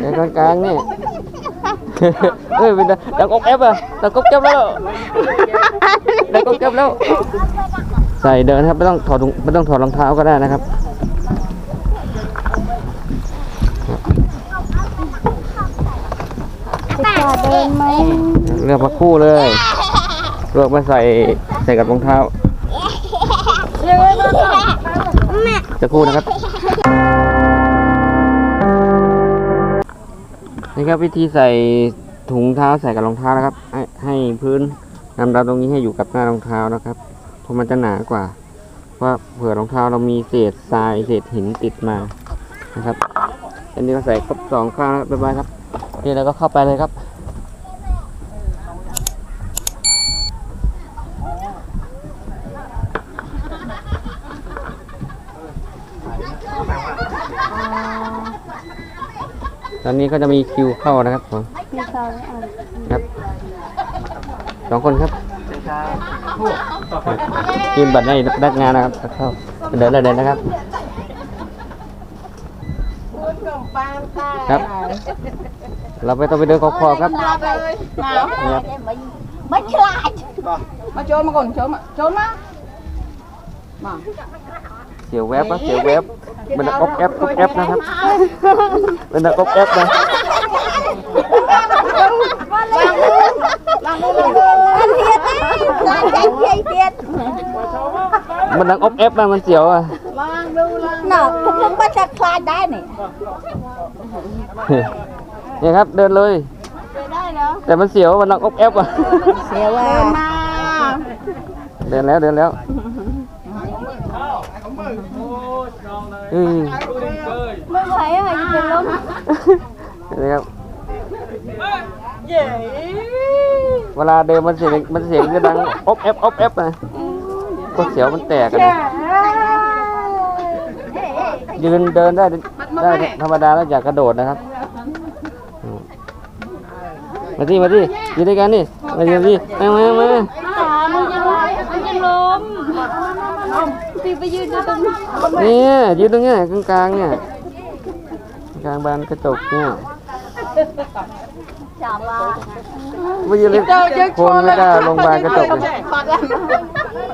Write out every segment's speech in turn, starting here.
เดี๋ยวกลางๆนี่ เฮ้ยเป็นดังอกแอฟอะดังกบแก๊บแล้วดังกบแก๊บแล้ว ใส่เดินครับไม่ต้องถอดถุงไม่ต้องถอดรองเท้าก็ได้นะครับ จะจอดเดินไหมเลือกมาคู่เลยเลือกมาใส่ใส่กับรองเท้าจะคู่นะครับ นี่ครับวิธีใส่ถุงเท้าใส่กับรองเท้านะครับ ให้ให้พื้นนำดาวตรงนี้ให้อยู่กับหน้ารองเท้านะครับเพราะมันจะหนากว่าเพราะเผื่อรองเท้าเรามีเศษทรายเศษหินติดมานะครับ อันนี้ก็ใส่ครบสองข้างแล้วบ๊ายบายครับนี่เราก็เข้าไปเลยครับ อนนี้ก็จะมีคิวเข้านะครับผมมีเขาอะครับสองคนครับยืนบัตรในพนักงานนะครับเข้าเดินเลยเดินนะครับ ครับ เราไปต้องไปเดินขอบๆครับมาเลยมานี่ครับไม่ฉลาดมาโจนมาก่อนโจมาโจมมามา ยใจเย็นเย็นมันดังอบแอปนะมันเสียวอะลังดูลังหนอกทุกคนก็จะคลายได้นี่เนี่ยครับเดินเลยได้แล้วแต่มันเสียวมันดังอบแอปอะเสียว่ามาเดินแล้วเดินแล้ว อืมไม่ไหวอะจะเป็นลมนี่ครับเวลาเดินมันเสียงมันเสียงจะดังอบแอปอบแอปนะก็เสียวมันแตกกันยืนเดินได้ได้ธรรมดาแล้วอยากกระโดดนะครับ มาที่มาที่ยืนด้วยกันนี่มาที่มาที่มามามาขามันจะลอยมันจะล้ม ตีไปยืนอยู่ตรงนี้เนี่ยยืนตรงเนี้ยกลางๆเนี่ยกลางบานกระจกเนี่ยจับว่าไม่ยืนเลยคนไม่กล้าลงบานกระจกเลยขอกัน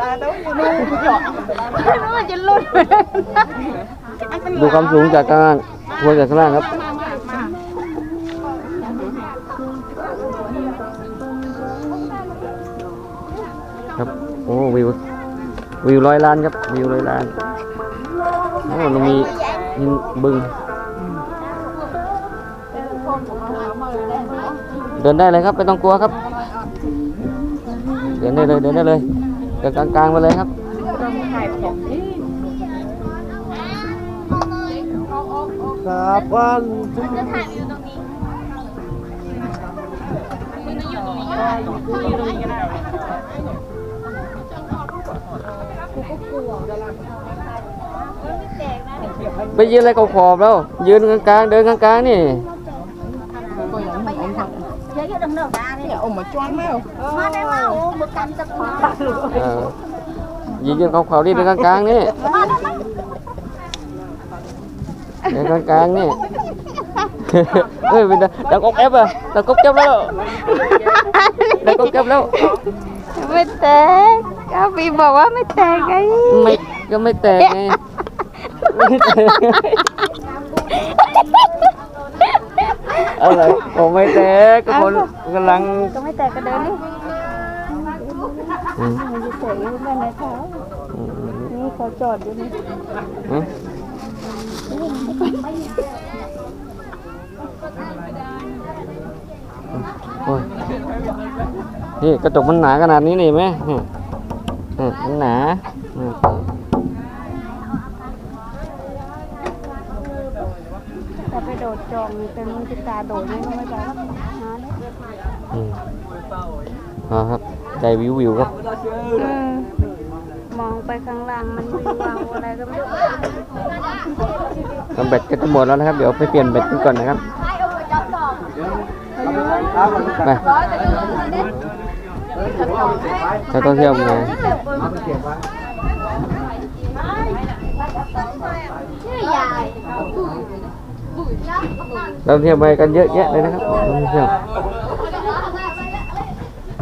ตาดูอยู่ดูหยอกมันจะหลุดดูความสูงจากข้างล่างควรจากข้างล่างครับครับโอ้วิว วิวร้อยล้านครับวิวร้อยล้านโอ้เรามีหินบึง เดินได้เลยครับไม่ต้องกลัวครับ เดินได้เลยเดินได้เลยเดินกลางๆไปเลยครับครับว่าไปยืนอะไรขอบๆแล้ว ยืนกลางๆเดินกลางๆนี่เยอะๆดังเนอะตาเนี่ยโอ้มาจวนแล้วมาได้มาโอ้มือกันจะพอเออยืนยืนขอบๆนี่เดินกลางๆนี่มาได้มาเดินกลางๆนี่เฮ้ยเป็นดังอกแอฟอะดังกบแก๊บแล้วดังกบแก๊บแล้วไม่แตกก็ปีบอกว่าไม่แตกไงไม่ก็ไม่แตกไงไม่แตกไง อะไรผมไม่แตกก็คนกำลังก็ไม่แตกก็เดินนี่มันจะแตกอยู่แม่ในเท้านี่เขาจอดอยู่นี่โอ้ยนี่กระจกมันหนาขนาดนี้นี่ไหมอืมอืมมันหนาอืม ถ้าไปโดดจองเป็นมือจิตาโดดนี่ก็ไม่ได้หาได้อืมอ๋อครับใจวิววิวครับอืมมองไปข้างล่างมันวิววาวอะไรก็ไม่รู้ก็แบตก็จะหมดแล้วนะครับ เดี๋ยวไปเปลี่ยนแบตกันก่อนนะครับไปจะต้องเที่ยวไงชื่อยาย เราเที่ยวไปกันเยอะแยะเลยนะครับท่านผู้ชม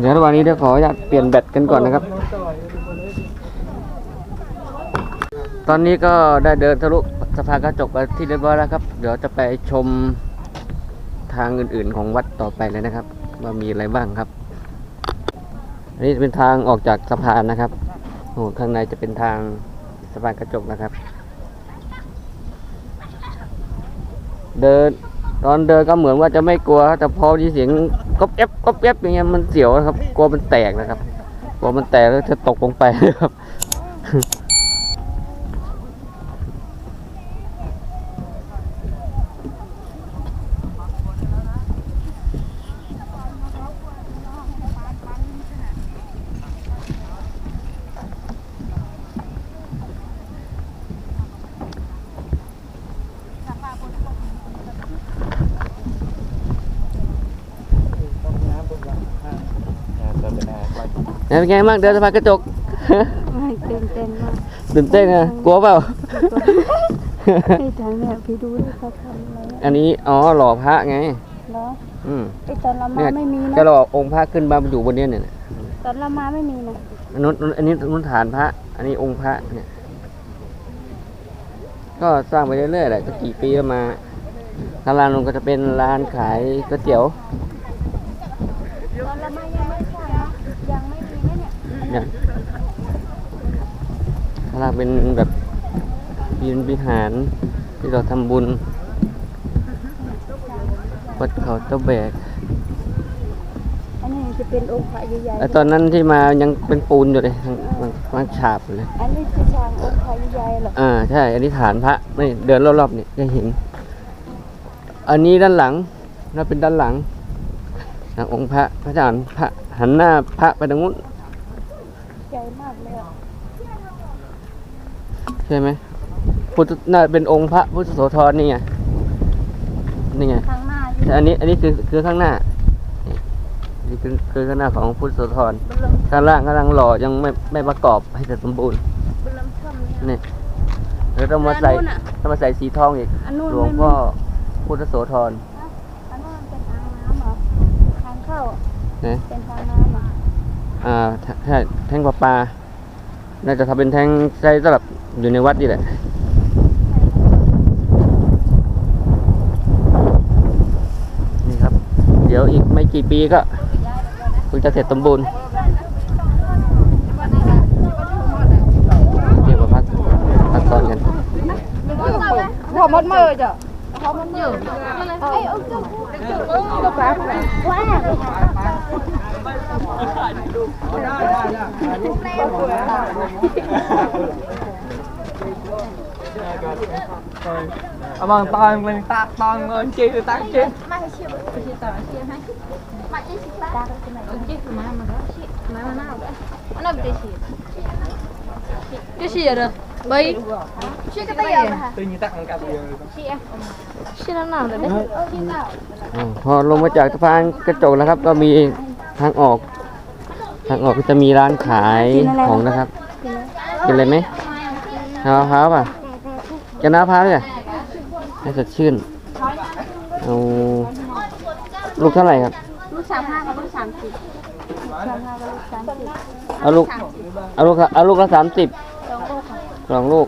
เดี๋ยวระหว่างนี้เดี๋ยวขออนุญาตเปลี่ยนแบตกันก่อนนะครับ ตอนนี้ก็ได้เดินทะลุสะพานกระจกไปที่เรียบร้อยแล้วครับ เดี๋ยวจะไปชมทางอื่นๆของวัดต่อไปเลยนะครับ ว่ามีอะไรบ้างครับ อันนี้เป็นทางออกจากสะพานนะครับโอ้ข้างในจะเป็นทางสะพานกระจกนะครับ เดิน ตอนเดินก็เหมือนว่าจะไม่กลัว แต่พอได้เสียงก๊อบแอบก๊อบแอบอย่างเงี้ยมันเสียวนะครับ กลัวมันแตกนะครับกลัวมันแตกแล้วจะตกลงไปนะครับ เป็นไงบ้างเดินสะพานกระจกไม่เต้นเต้นมากตื่นเต้นนะกลัวเปล่าไอ้ทางเนี่ยพี่ดูดิเขาทำอะไรอะอันนี้อ๋อหล่อพระไงเหรออืมไอ้ตอนเรามาเนี่ยไม่มีก็นะหล่อองค์พระขึ้นมาอยู่บนเนี้ยเนี่ยตอนเรามาไม่มีนะอันนู้นอันนี้นู้นฐานพระ อันนี้องค์พระเนี่ย ก็สร้างไปเรื่อยๆแหละก็กี่ปีแล้วมาข้างล่างนู้นก็จะเป็นร้านขายก๋วยเตี๋ยวตอนเรามายังไม่สร้างนะยังไม่มีนะ เนี่ยเนี่ยข้างล่างเป็นแบบยืนวิหารที่เราทำบุญ วัดเขาเจ้าแบกอันนี้จะเป็นองค์พระใหญ่ไอตอนนั้นที่มายังเป็นปูนอยู่เลยทั้งทั้งทั้งฉาบอยู่เลยๆอันนี้คือทางองค์พระใหญ่ๆเหรออ่าใช่ อันนี้ฐานพระนี่เดินรอบๆนี่จะเห็น อันนี้ด้านหลังน่าเป็นด้านหลังทางองค์พระพระอาจารย์พระหันหน้าพระไปทางนู้น ใหญ่มากเลยอะใช่ไหมพุทธน่าเป็นองค์พระพุทธโสธรนี่ไงนี่ไง ข้างหน้าอยู่แต่อันนี้อันนี้คือคือข้างหน้านี่นี่คือคือข้างหน้าของพุทธโสธรบนลมข้างล่างกำลังหล่อยังไม่ไม่ประกอบให้เสร็จสมบูรณ์บนลมช่ำเนี่ยนี่แล้วต้องมาใส่อันนู้นอะต้องมาใส่สีทองอีกอันนู้นหลวงไม่พ่อพุทธโสธรอันนู้นเป็นทางน้ำเหรอทางเข้านะเป็นทางน้ำเหรอ อ่าแทใช่แท่งประปาน่าจะทำเป็นแท่งใช้สำหรับอยู่ในวัดนี่แหละนี่ครับ เดี๋ยวอีกไม่กี่ปีก็เพิ่งจะเสร็จสมบูรณ์เดี๋ยวมาพักพักตอนกันพอมดมือจ้ะ ได้ได้ได้ถ่ยรูปสวยได้เอาบางตอนมันตาตอนเงินจีตาจีมาให้ชิบจีตาจีให้มาจีชิบตาจีมามาก็ชิมามาหน้าก็อันนั้นเป็นชิจีชิอะไรเายชิก็ได้ยังตัวนี้ตักมันกับเดียวอ่ชินั่นน่เลยพอลงมาจากสะพานกระจกแล้วครับก็มี ทางออก ทางออกก็จะมีร้านขายของนะครับกินอะไรไหมน้ำมะพร้าวป่ะกินน้ำมะพร้าวเนี่ยให้สดชื่นเอาลูกเท่าไหร่ครับลูกสามห้ากับลูกสามสิบสามห้ากับลูกสามสิบเอาลูกเอาลูกละเอาลูกละสามสิบสองลูกค่ะสองลูก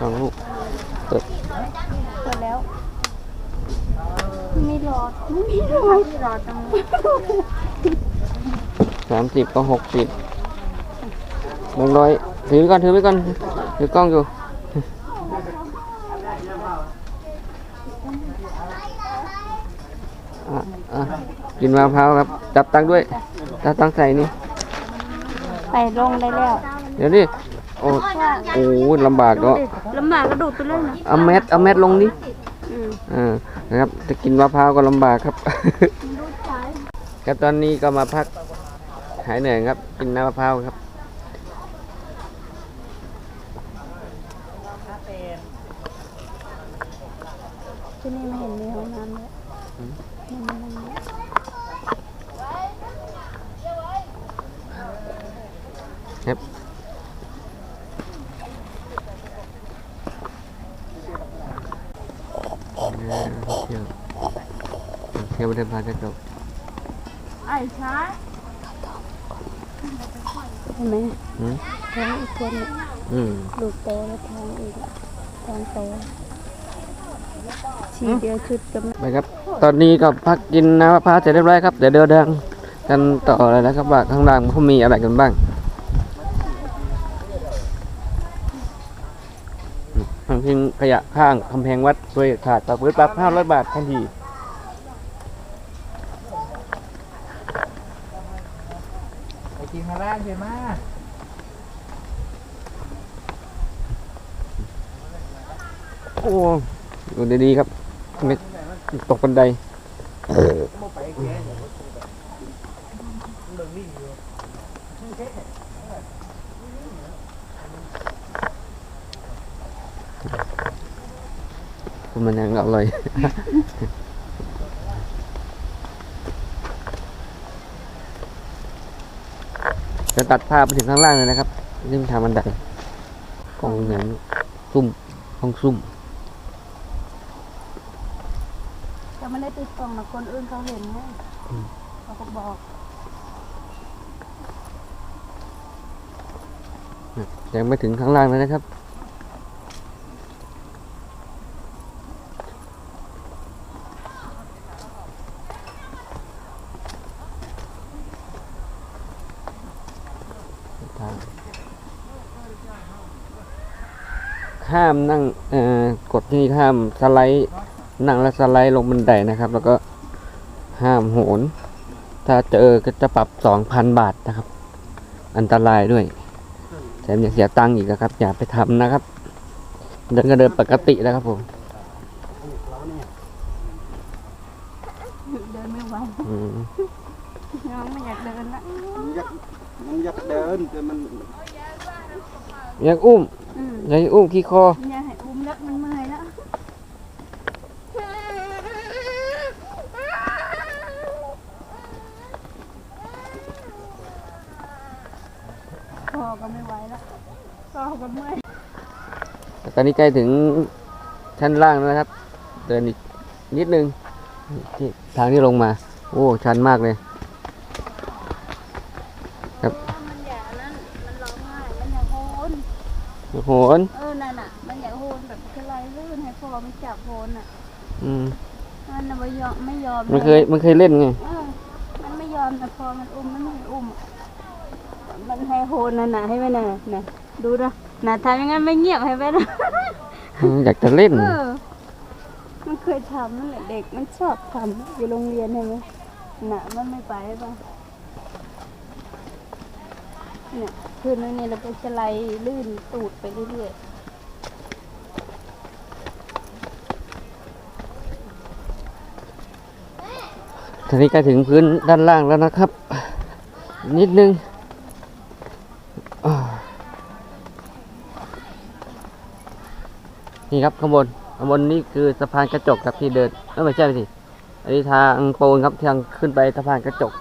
สองลูกเปิดเปิดแล้ว ไม่รอดไม่มีรอดไม่รอดตรงนี้สามสิบก็หกสิบแบงค์ร้อยถือไว้ก่อนถือไว้ก่อนถือกล้องอยู่อะอะกินมะพร้าวครับ จับตังค์ด้วยจับตังค์ใส่นี่ ไปลงได้แล้วเดี๋ยวดิโอ้โอ้ลำบากเนาะลำบากกระโดดไปเลยนะเอาเม็ดเอาเม็ดลงดิ อ่านะครับจะกินมะพร้าวก็ลำบากครับ ครับตอนนี้ก็มาพักหายเหนื่อยครับ กินน้ำมะพร้าวครับ นี้เที่ยวเที่ยวไม่ได้มาจะจบไอ้ช้าใช่ไหมท้องอีกคนอืมลูกโตแล้วท้องอีกท้องโตชีเดียวชุดกันไปครับ ตอนนี้ก็พักกินน้ำพระเสร็จเรียบร้อยครับ เดี๋ยวเดินทางกันต่อเลยนะครับว่าข้างล่างเขามีอะไรกันบ้าง ขยะข้างกำแพงวัดช่วยขาดต่อพื้นปรับ500บาททันทีไปกินข้างล่างใช่ไหมโอ้ดูดีๆครับไม่ตกบันได มันยังอร่อย จะตัดภาพไปถึงข้างล่างเลยนะครับนี่มันทางบันไดกองเหมือนซุ่มห้องซุ่มจะไม่ได้ติดกล่องนะคนอื่นเขาเห็นไงเขาก็บอกยังไม่ถึงข้างล่างเลยนะครับ ห้ามนั่งเอ่อกฎที่ห้ามสไลด์นั่งแล้วสไลด์ลงบันไดนะครับ แล้วก็ห้ามโหน ถ้าเจอก็จะปรับสองพันบาทนะครับ อันตรายด้วยแถมยังเสียตังค์อีกนะครับ อย่าไปทำนะครับ เดินก็เดินปกติแล้วครับผมเดินไม่ไหวอืมน้องไม่อยากเดินละมันอยากมันอยากเดินแต่มันอยากอุ้ม อืมอยากให้อุ้มขี้คออยากให้อุ้มแล้วมันเมื่อยแล้วคอก็ไม่ไหวแล้วคอก็เมื่อยตอนนี้ใกล้ถึงชั้นล่างแล้วนะครับ เดินอีกนิดนึงที่ทางที่ลงมา โอ้ ชันมากเลย มันอยากนั้นมันร้องไห้ มันอยากโหน โอ้โหน เออนั่นน่ะ มันอยากโหนแบบคือไรลื่นให้พ่อมันจับโหนอะ อืมมันน่ะไม่ยอมไม่ยอมมันเคยมันเคยเล่นไง เออมันไม่ยอมแต่พอมันอุ้มมันไม่อุ้ม มันให้โหนน่ะน่ะให้ไหมน่ะน่ะดูนะน่ะทำอย่างนั้นไม่เงียบให้ไหมนะ อยากจะเล่น เออ มันเคยทำนั่นแหละเด็กมันชอบทำอยู่โรงเรียนใช่ไหมน่ะมันไม่ไปป่ะ เนี่ยคืนนึงเนี่ยเราไปสไลลื่นตูดไปเรื่อยๆทีนี้ใกล้ถึงพื้นด้านล่างแล้วนะครับ นิดนึงนี่ครับข้างบนข้างบนนี่คือสะพานกระจกครับที่เดินไม่ใช่สิอันนี้ทางปูนครับทางขึ้นไปสะพานกระจก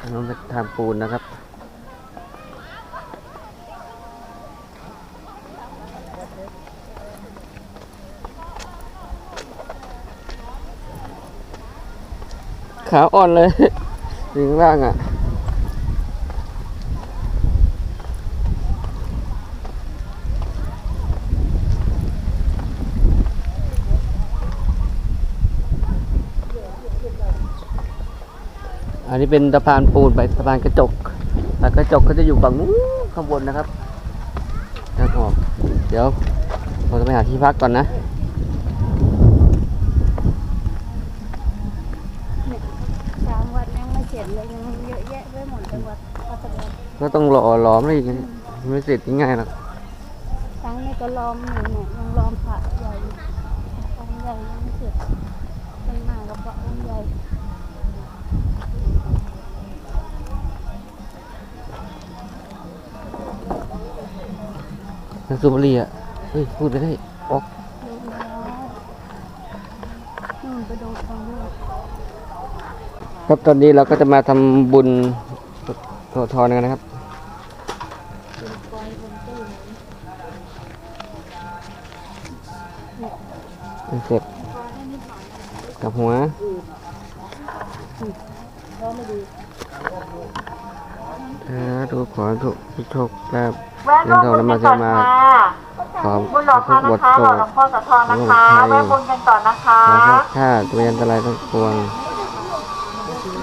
อันนั้นเป็นทางปูนนะครับ ขาอ่อนเลยถึงล่างอะอันนี้เป็นสะพานปูนไปสะพานกระจกแต่กระจกก็จะอยู่ฝั่งนู้นข้างบนนะครับทางออก เดี๋ยวเราจะไปหาที่พักก่อนนะ ๆสามวัดยังไม่เสร็จเลยยังเยอะแยะไปหมดจังหวัดปัตตานี ก็ต้องรอล้อมอะไรอีกนะไม่เสร็จง่ายๆหรอกทั้งนี้ก็ล้อมอยู่เนี่ยยังล้อมพระใหญ่องค์ใหญ่ยังไม่เสร็จเป็นหน้ากับพระองค์ใหญ่ทางสุบรีอะเฮ้ยพูดไปได้ออกครับตอนนี้เราก็จะมาทำบุญ ททอนกันนะครับปล่อยบนตู้เสร็จกับหัวพ่อไม่ดีถ้าทุกขอทุกโชคลาภแวะเงินทองแล้วมาจะมาขอบุญหลอกทุพากบนะทคะโทหลอษกหลวงพ่อสะทอนนะคะโรคภัยแวะบุญกันก่อนนะคะขอให้ข้าตัวอันตรายทั้งปวง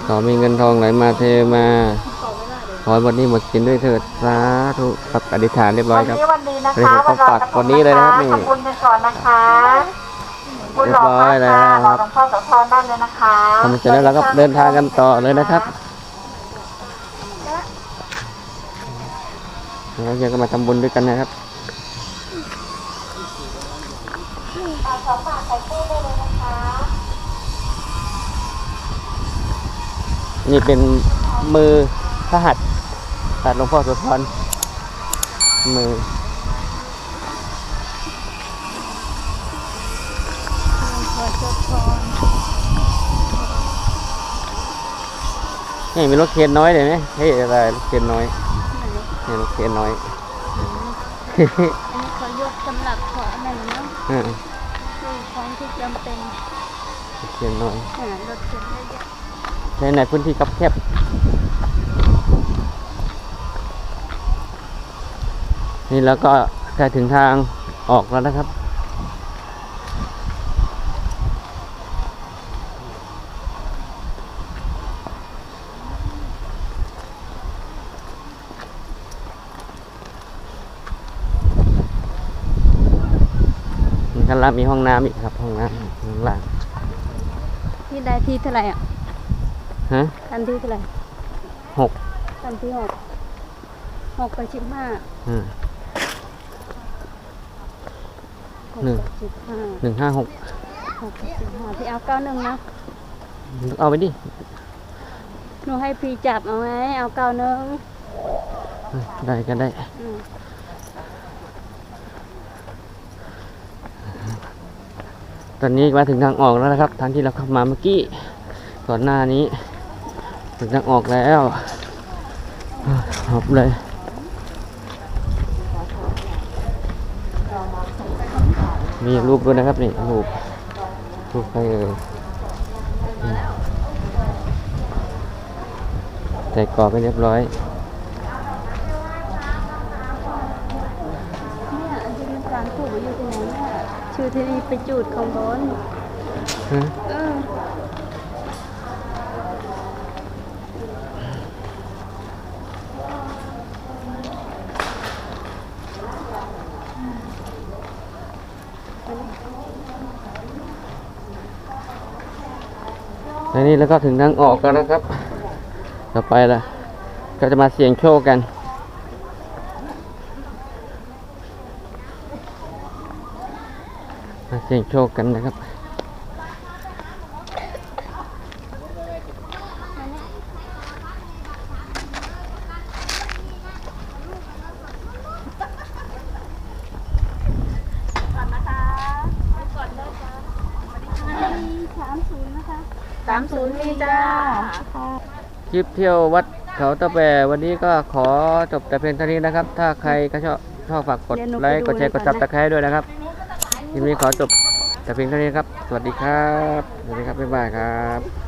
ขอมีเงินทองไหลมาเทมา ขอให้วันนี้หมดสินด้วยเถิดสาธุครับอธิษฐานเรียบร้อวัยนครับนี้วันดีนะวันนี้คะผมก็ฝากวันนี้เลยนะครับนี่ทำบุญกันก่อนนะคะบุญหลอกพาเรียบร้อยแล้วค่ะหลอกหลวงพ่อสะทอนได้เลยนะคะทำเสร็จแล้วเราก็เดินทางกันต่อเลยนะครับแล้วยังก็มาทำบุญด้วยกันนะครับสองบาทใส่ตู้ได้เลยนะคะนี่เป็นมือ พระหัตถ์ตัดหลวงพ่อโสุธรมือพอจบพอนี่มีรถเคนน้อยเลยไหมเฮ้ยอะไรรถเคนน้อยนี่รถเคนน้อยอันนี้เขายกสำหรับขออะไรเนาะอ่าคือของที่จำเป็นรถเคนน้อยอ่ารถเข็นได้เยอะในในพื้นที่คับแคบ นี่แล้วก็ใกล้ถึงทางออกแล้วนะครับ ข้างล่างมีห้องน้ำอีกครับ ห้องน้ำข้างล่างที่ได้ที่เท่าไหร่อะฮะอันที่เท่าไหร่หกอันที่หกหกไปสิบห้าอ่า หกหนึ่งไปสิบห้าหนึ่งห้าหกหกไปสิบห้าพี่เอาเก้าหนึ่งนะเอาไปดิหนูให้พี่จับเอาไหมเอาเก้าหนึ่งได้ก็ได้อืมตอนนี้มาถึงทางออกแล้วนะครับ ทางที่เราเข้ามาเมื่อกี้ก่อนหน้านี้ ถึงทางออกแล้วหอบเลย มีรูปด้วยนะครับนี่รูปรูปใครเอ่ยนี่ใส่กรอบไปเรียบร้อยเนี่ยอันที่มันการถูกอยู่ที่ไหนเนี่ยชื่อที่นี่ไปจูดของบนฮะเออ ในนี้แล้วก็ถึงทางออกแล้วนะครับ ต่อไปละก็จะมาเสี่ยงโชคกัน มาเสี่ยงโชคกันนะครับ สามศูนย์นะคะ สามศูนย์มีจ้า คลิปเที่ยววัดเขาตะแบวันนี้ก็ขอจบแต่เพียงเท่านี้นะครับ ถ้าใครก็ชอบชอบฝากกดไลค์กดแชร์กดซับสไครต์ด้วยนะครับคลิปนี้ขอจบแต่เพียงเท่านี้ครับ สวัสดีครับ สวัสดีครับ บ๊ายบายครับ